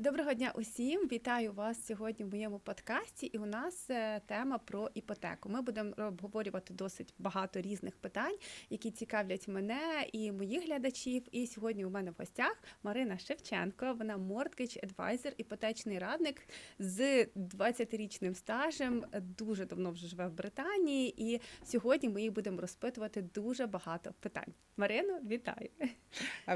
Доброго дня усім! Вітаю вас сьогодні в моєму подкасті. І у нас е, тема про іпотеку. Ми будемо обговорювати досить багато різних питань, які цікавлять мене і моїх глядачів. І сьогодні у мене в гостях Марина Шевченко. Вона Mortgage Advisor, іпотечний радник з 20-річним стажем. Дуже давно вже живе в Британії. І сьогодні ми їх будемо розпитувати дуже багато питань. Марино, вітаю!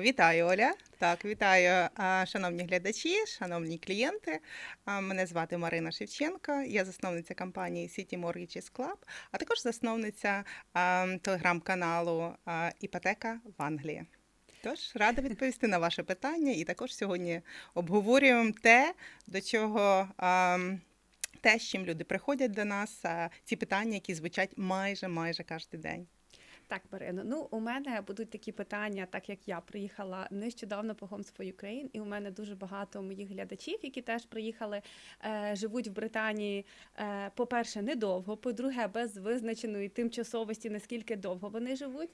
Вітаю, Оля. Так, вітаю, шановні глядачі, шановні клієнти. Мене звати Марина Шевченко. Я засновниця компанії City Mortgages Club, а також засновниця телеграм-каналу Іпотека в Англії. Тож рада відповісти на ваше питання, і також сьогодні обговорюємо те, до чого. Те, з чим люди приходять до нас, ці питання, які звучать майже майже кожен день. Так, Марино, ну у мене будуть такі питання, так як я приїхала нещодавно по Homes for Ukraine, і у мене дуже багато моїх глядачів, які теж приїхали, е, живуть в Британії. Е, по-перше, недовго. По-друге, без визначеної тимчасовості, наскільки довго вони живуть.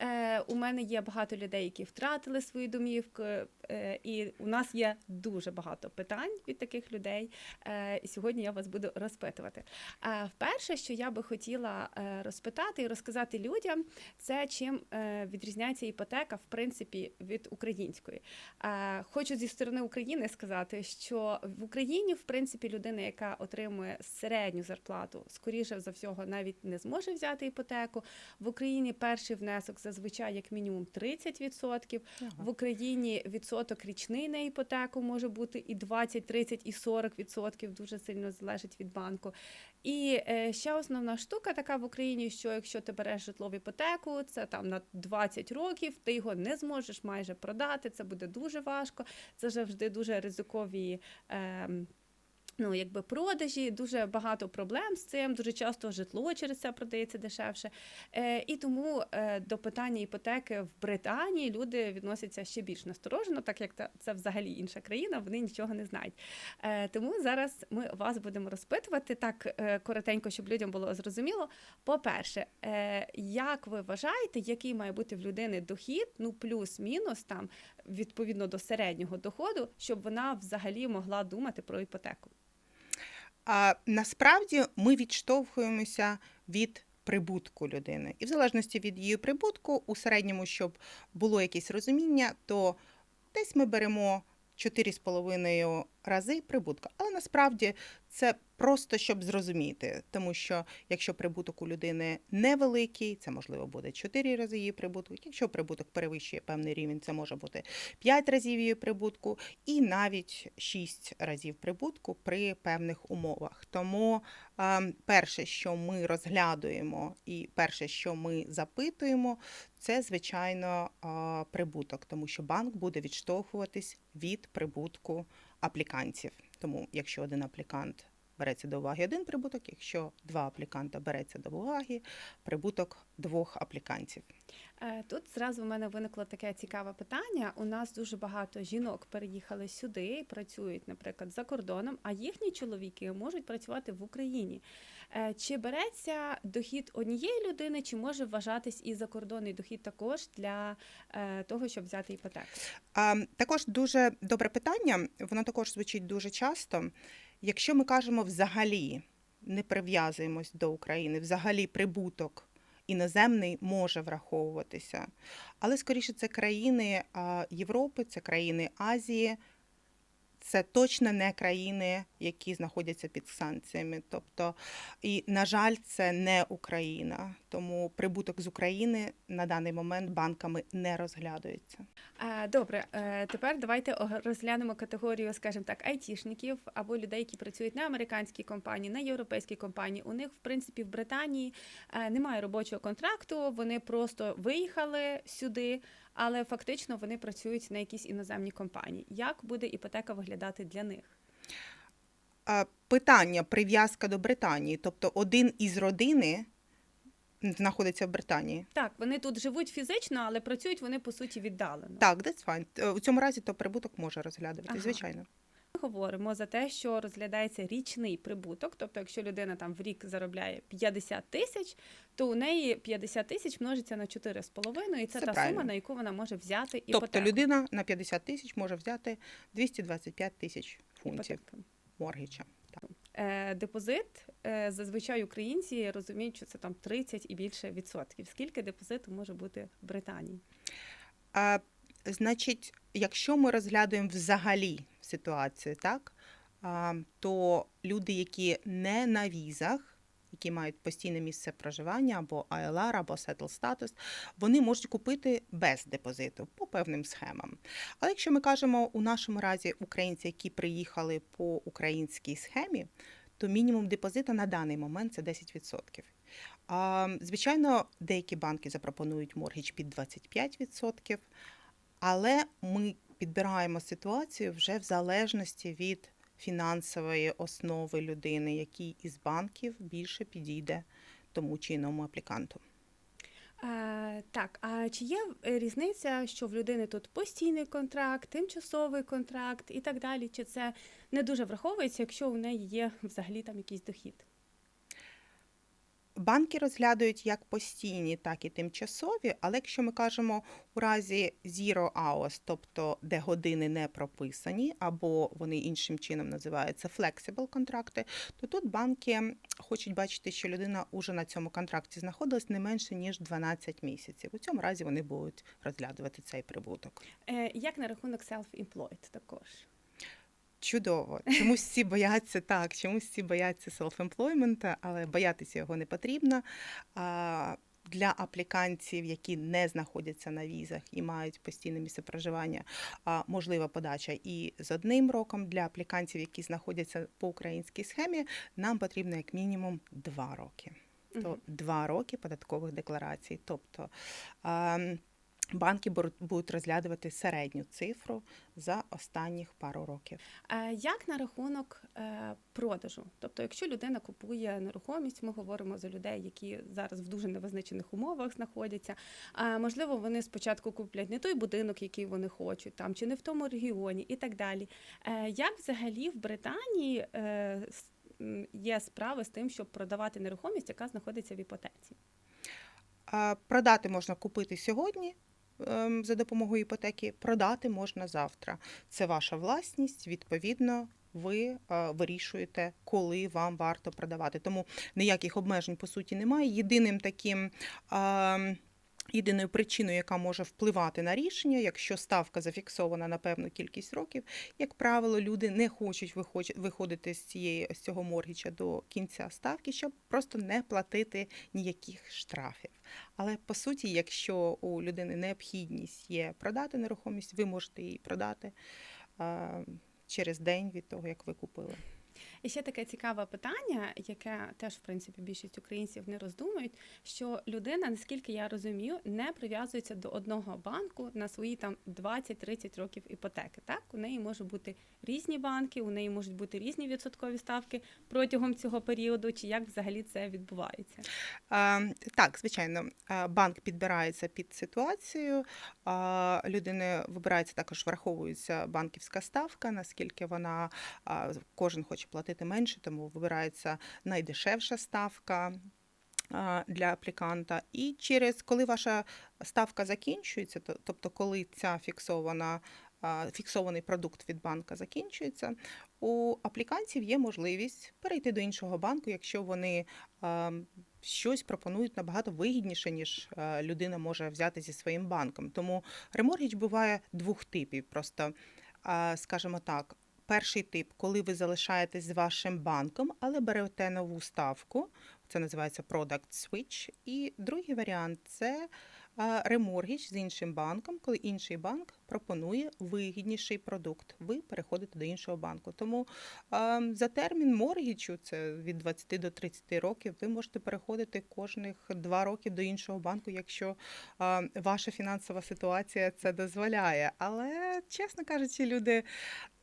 Е, у мене є багато людей, які втратили свої домівки, е, і у нас є дуже багато питань від таких людей. Е, і сьогодні я вас буду розпитувати. Е, вперше, що я би хотіла е, розпитати і розказати людям, це чим е, відрізняється іпотека, в принципі, від української. Хочу зі сторони України сказати, що в Україні, в принципі, людина, яка отримує середню зарплату, скоріше за всього, навіть не зможе взяти іпотеку. В Україні перший внесок зазвичай як мінімум 30%. В Україні відсоток річний на іпотеку може бути і 20, 30, і 40%, дуже сильно залежить від банку. І е, ще основна штука така в Україні, що якщо ти береш житло в іпотеку, це там на 20 років, ти його не зможеш майже продати. Це буде дуже важко. Це завжди дуже ризикові. Е, Ну, якби продажі, дуже багато проблем з цим. Дуже часто житло через це продається дешевше. Е, і тому е, до питання іпотеки в Британії люди відносяться ще більш насторожено, так як це взагалі інша країна, вони нічого не знають. Е, тому зараз ми вас будемо розпитувати так коротенько, щоб людям було зрозуміло. По-перше, як ви вважаєте, який має бути в людини дохід, ну плюс-мінус там відповідно до середнього доходу, щоб вона взагалі могла думати про іпотеку? А насправді ми відштовхуємося від прибутку людини. І в залежності від її прибутку, у середньому, щоб було якесь розуміння, то десь ми беремо 4,5 рази прибутку. Але насправді це просто щоб зрозуміти, тому що якщо прибуток у людини невеликий, це можливо буде 4 рази її прибуток. Якщо прибуток перевищує певний рівень, це може бути 5 разів її прибутку, і навіть 6 разів прибутку при певних умовах. Тому перше, що ми розглядуємо, і перше, що ми запитуємо, це звичайно прибуток, тому що банк буде відштовхуватись від прибутку аплікантів. Тому, якщо один аплікант береться до уваги один прибуток, якщо два апліканта береться до уваги, прибуток двох аплікантів. Е, Тут зразу в мене виникло таке цікаве питання. У нас дуже багато жінок переїхали сюди, працюють, наприклад, за кордоном, а їхні чоловіки можуть працювати в Україні. Е, Чи береться дохід однієї людини, чи може вважатись і закордонний дохід також для е, того, щоб взяти іпотеку? А, також дуже добре питання, воно також звучить дуже часто. Якщо ми кажемо взагалі, не прив'язуємось до України, взагалі прибуток іноземний може враховуватися. Але скоріше це країни Європи, це країни Азії. Це точно не країни, які знаходяться під санкціями. Тобто, і, на жаль, це не Україна. Тому прибуток з України на даний момент банками не розглядується. Добре, е, тепер давайте розглянемо категорію, скажімо так, айтішників або людей, які працюють на американській компанії, на європейській компанії. У них, в принципі, в Британії е, немає робочого контракту. Вони просто виїхали сюди, але фактично вони працюють на якійсь іноземній компанії. Як буде іпотека виглядати для них? Питання прив'язка до Британії, тобто один із родини знаходиться в Британії. Так, вони тут живуть фізично, але працюють вони по суті віддалено. Так, that's fine. Е, У цьому разі то прибуток може розглядувати, Ага. звичайно. Говоримо за те, що розглядається річний прибуток, тобто, якщо людина там в рік заробляє 50 тисяч, то у неї 50 тисяч множиться на 4,5, і це, Це та правильно. сума, на яку вона може взяти іпотеку. Тобто людина на 50 тисяч може взяти 225 тисяч фунтів Іпотеку. моргіча. Е, депозит е, зазвичай українці розуміють, що це там 30 і більше відсотків. Скільки депозиту може бути в Британії? А, значить, якщо ми розглядаємо взагалі ситуацію, так, то люди, які не на візах, які мають постійне місце проживання або ILR, або settle status, вони можуть купити без депозиту по певним схемам. Але якщо ми кажемо у нашому разі українці, які приїхали по українській схемі, то мінімум депозиту на даний момент це 10%. А, звичайно, деякі банки запропонують моргіч під 25%, але ми підбираємо ситуацію вже в залежності від фінансової основи людини, який із банків більше підійде тому чи іному апліканту. Е, так, а чи є е, різниця, що в людини тут постійний контракт, тимчасовий контракт і так далі? Чи це не дуже враховується, якщо у неї є взагалі там якийсь дохід? Банки розглядають як постійні, так і тимчасові, але якщо ми кажемо у разі zero hours, тобто де години не прописані, або вони іншим чином називаються flexible контракти, то тут банки хочуть бачити, що людина уже на цьому контракті знаходилась не менше ніж 12 місяців. У цьому разі вони будуть розглядувати цей прибуток. Е, як на рахунок self-employed також? Чудово. Чомусь всі бояться так, чомусь всі бояться селф-емплоймента, але боятися його не потрібно. А, Для аплікантів, які не знаходяться на візах і мають постійне місце проживання, можлива подача і з одним роком. Для аплікантів, які знаходяться по українській схемі, нам потрібно як мінімум два роки. То Мгм. два роки податкових декларацій. Тобто банки будуть розглядувати середню цифру за останніх пару років. Е, Як на рахунок е, продажу? Тобто, якщо людина купує нерухомість, ми говоримо за людей, які зараз в дуже невизначених умовах знаходяться. Можливо, вони спочатку куплять не той будинок, який вони хочуть, там чи не в тому регіоні, і так далі. Е, Як взагалі в Британії є справи з тим, щоб продавати нерухомість, яка знаходиться в іпотеці? Продати можна купити сьогодні за допомогою іпотеки, продати можна завтра. Це ваша власність, відповідно. Ви е, вирішуєте, коли вам варто продавати. Тому ніяких обмежень по суті немає. Єдиним таким ем, єдиною причиною, яка може впливати на рішення, якщо ставка зафіксована на певну кількість років, як правило, люди не хочуть виходити з цієї з цього моргіча до кінця ставки, щоб просто не платити ніяких штрафів. Але по суті, якщо у людини необхідність є продати нерухомість, ви можете її продати через день від того, як ви купили. І ще таке цікаве питання, яке теж в принципі більшість українців не роздумують, що людина, наскільки я розумію, не прив'язується до одного банку на свої там 20-30 років іпотеки. Так, у неї можуть бути різні банки, у неї можуть бути різні відсоткові ставки протягом цього періоду, чи як взагалі це відбувається? Е, Так, звичайно, банк підбирається під ситуацію. а, Людини вибирається також, враховується банківська ставка, наскільки вона а, кожен хоче платити менше, тому вибирається найдешевша ставка. Для апліканта, і через коли ваша ставка закінчується, тобто коли ця фіксована фіксований продукт від банка закінчується, у аплікантів є можливість перейти до іншого банку, якщо вони щось пропонують набагато вигідніше, ніж людина може взяти зі своїм банком. Тому реморгідж буває двох типів. Просто, скажімо так, перший тип, коли ви залишаєтесь з вашим банком, але берете нову ставку. Це називається Product Switch. І другий варіант це реморгіч з іншим банком, коли інший банк пропонує вигідніший продукт. Ви переходите до іншого банку. Тому за термін моргічу, це від 20 до 30 років, ви можете переходити кожних два роки до іншого банку, якщо ваша фінансова ситуація це дозволяє. Але, чесно кажучи, люди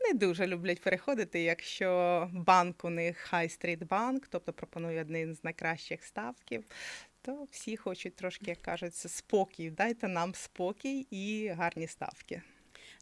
не дуже люблять переходити, якщо банк у них High Street Bank, тобто пропонує один з найкращих ставків. То всі хочуть трошки, як кажуть, спокій. Дайте нам спокій і гарні ставки.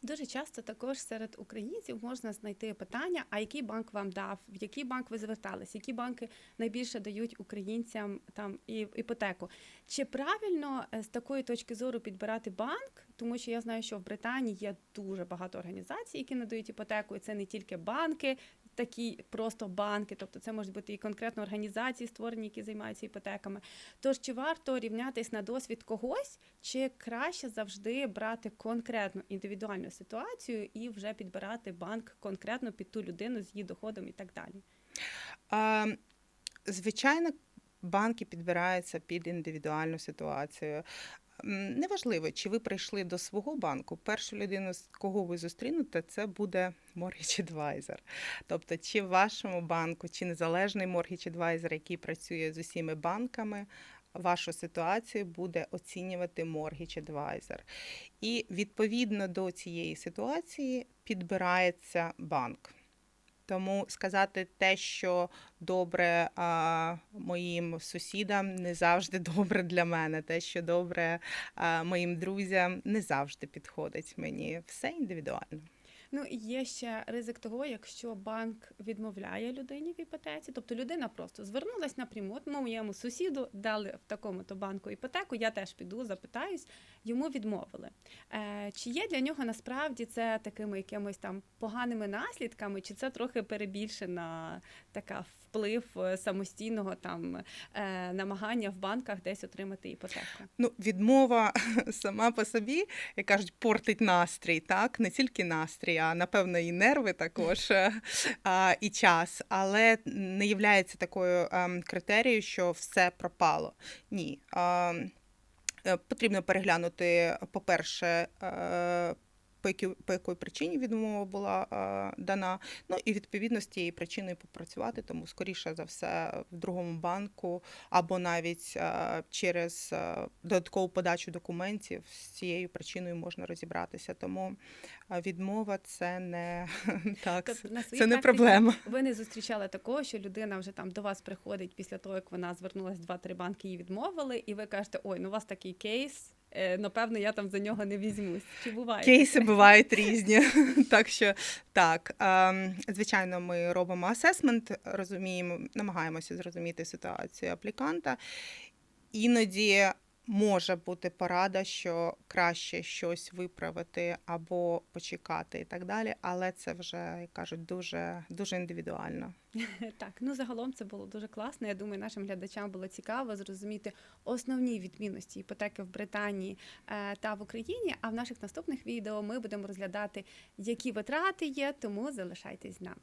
Дуже часто також серед українців можна знайти питання: а який банк вам дав, в який банк ви звертались, які банки найбільше дають українцям там і іпотеку. Чи правильно е, з такої точки зору підбирати банк? Тому що я знаю, що в Британії є дуже багато організацій, які надають іпотеку, і це не тільки банки. Такі просто банки, тобто це можуть бути і конкретно організації, створені, які займаються іпотеками. Тож чи варто рівнятись на досвід когось, чи краще завжди брати конкретну індивідуальну ситуацію і вже підбирати банк конкретно під ту людину з її доходом і так далі? А, Звичайно, банки підбираються під індивідуальну ситуацію. Неважливо, чи ви прийшли до свого банку. Першу людину, з кого ви зустрінете, це буде mortgage advisor. Тобто, чи в вашому банку, чи незалежний mortgage advisor, який працює з усіма банками, вашу ситуацію буде оцінювати mortgage advisor. І відповідно до цієї ситуації підбирається банк. Тому сказати те, що добре а, моїм сусідам, не завжди добре для мене. Те, що добре а, моїм друзям, не завжди підходить мені. Все індивідуально. Ну і є ще ризик того, якщо банк відмовляє людині в іпотеці, тобто людина просто звернулася напряму, от моєму сусіду дали в такому-то банку іпотеку, я теж піду, запитаюсь, йому відмовили. Е, чи є для нього насправді це такими якимись там поганими наслідками, чи це трохи перебільшена така вплив е, самостійного там е, намагання в банках десь отримати іпотеку? Ну, відмова сама по собі, як кажуть, портить настрій, так не тільки настрій, а напевно і нерви також, е, і час, але не є такою ем, критерією, що все пропало. Ні. Ем, Потрібно переглянути, по-перше, по якій, по якій причині відмова була е, дана. Ну і відповідно з тією причиною попрацювати, тому скоріше за все в другому банку або навіть е, через е, додаткову подачу документів з цією причиною можна розібратися. Тому е, відмова це не так, Тобто, на це не проблема. Ви не зустрічали такого, що людина вже там до вас приходить після того, як вона звернулася два-три банки, її відмовили, і ви кажете, ой, ну у вас такий кейс. Е, Напевно, я там за нього не візьмусь. Чи буває? Кейси бувають різні. так що так, ем, звичайно, ми робимо асесмент, розуміємо, намагаємося зрозуміти ситуацію апліканта. Іноді може бути порада, що краще щось виправити або почекати і так далі, але це вже, як кажуть, дуже, дуже індивідуально. Так, ну загалом це було дуже класно. Я думаю, нашим глядачам було цікаво зрозуміти основні відмінності іпотеки в Британії е, та в Україні. А в наших наступних відео ми будемо розглядати, які витрати є, тому залишайтесь з нами.